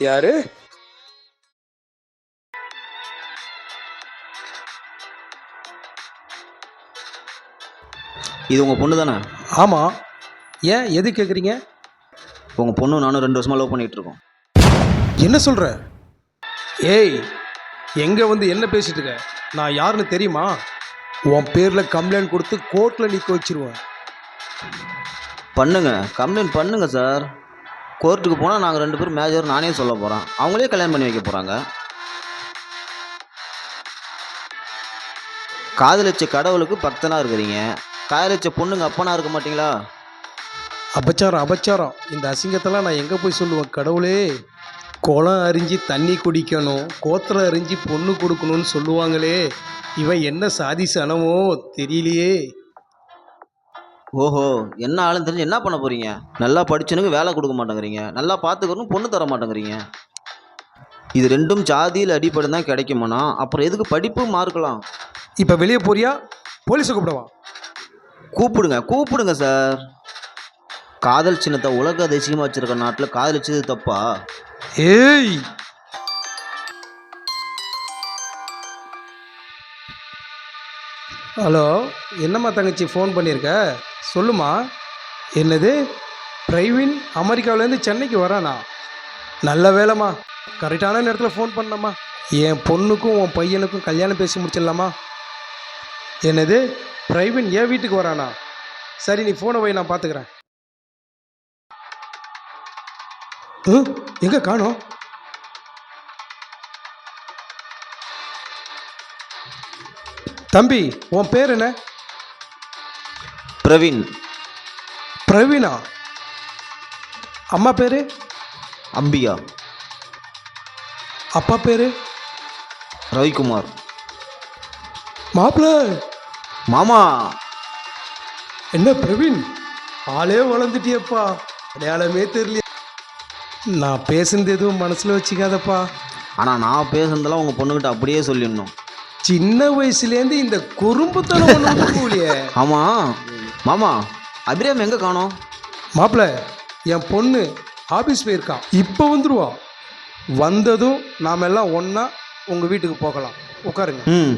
யாரு? இது உங்கள் பொண்ணு தானே ஆமாம் ஏன் எது கேட்குறீங்க உங்கள் பொண்ணு நானும் ரெண்டு வருஷமாக லவ் பண்ணிகிட்டு இருக்கோம். என்ன சொல்கிற ஏய் எங்கே வந்து என்ன பேசிட்டு இருக்க? நான் யாருன்னு தெரியுமா? உன் பேரில் கம்ப்ளைண்ட் கொடுத்து கோர்ட்டில் நிற்க வச்சிருவேன். பண்ணுங்க. கம்ப்ளைண்ட் பண்ணுங்க சார் கோர்ட்டுக்கு போனால் நாங்கள் ரெண்டு பேரும் மேஜர் நானே சொல்ல போகிறோம் அவங்களே கல்யாணம் பண்ணி வைக்க போகிறாங்க காதலிச்ச கடவுளுக்கு பக்தனாக இருக்கிறீங்க. காதலிச்ச பொண்ணுங்க அப்பனா இருக்க மாட்டிங்களா? அபச்சாரம் அபச்சாரம். இந்த அசிங்கத்தெல்லாம் நான் எங்கே போய் சொல்லுவேன்? கடவுளே குளம் அரிஞ்சு தண்ணி குடிக்கணும் கோத்திரம் அரிஞ்சு பொண்ணு கொடுக்கணும்னு சொல்லுவாங்களே இவன் என்ன சாதி சனமோ தெரியலையே. ஓஹோ என்ன ஆளுன்னு தெரிஞ்சு என்ன பண்ண போகிறீங்க நல்லா படிச்சனுக்கு வேலை கொடுக்க மாட்டேங்கிறீங்க. நல்லா பார்த்துக்கணும் பொண்ணு தர மாட்டேங்கிறீங்க. இது ரெண்டும் ஜாதியில் அடிப்படை தான் கிடைக்குமாண்ணா? அப்புறம் எதுக்கு படிப்பு மார்க்கலாம்? இப்போ வெளியே போறியா? போலீஸை கூப்பிடவா? கூப்பிடுங்க கூப்பிடுங்க சார். காதல் சின்னத்தை உலக அதிசயமாக வச்சிருக்க நாட்டில் காதலிச்சது தப்பா? ஏய் ஹலோ என்னம்மா தங்கச்சி ஃபோன் பண்ணியிருக்க? சொல்லுமா என்னது? பிரவீன் அமெரிக்காவிலேருந்து சென்னைக்கு வரானா? நல்ல வேலைம்மா. கரெக்டான நேரத்தில் ஃபோன் பண்ணம்மா. என் பொண்ணுக்கும் உன் பையனுக்கும் கல்யாணம் பேசி முடிச்சிடலாமா? என்னது? பிரவீன் என் வீட்டுக்கு வரானா? சரி நீ ஃபோனை போய் நான் பார்த்துக்கிறேன் ம் எங்கே காணோம்? தம்பி உன் பேர் என்ன? பிரவீன். பிரவீனா? அம்மா பேர்? அம்பிகா. அப்பா பேர்? ரவிக்குமார். மாப்பிள்ள மாமா! என்ன பிரவீன்? ஆளே வளர்ந்துட்டியப்பா. அடையாளமே தெரியல. நான் பேசுனது எதுவும் மனசில் வச்சுக்காதப்பா. ஆனால் நான் பேசுனதெல்லாம் உங்கள் பொண்ணுக்கிட்ட அப்படியே சொல்லிடணும். சின்ன வயசுலேருந்து இந்த குறும்புத்தனம் ஒன்று போலியே. ஆமாம் மாமா அபிராம் எங்கே காணோம்? மாப்பிள்ள என் பொண்ணு ஆஃபீஸ் போயிருக்கான் இப்போ வந்துடுவா வந்ததும் நாம் எல்லாம் ஒன்றா உங்கள் வீட்டுக்கு போகலாம். உட்காருங்க. ம்.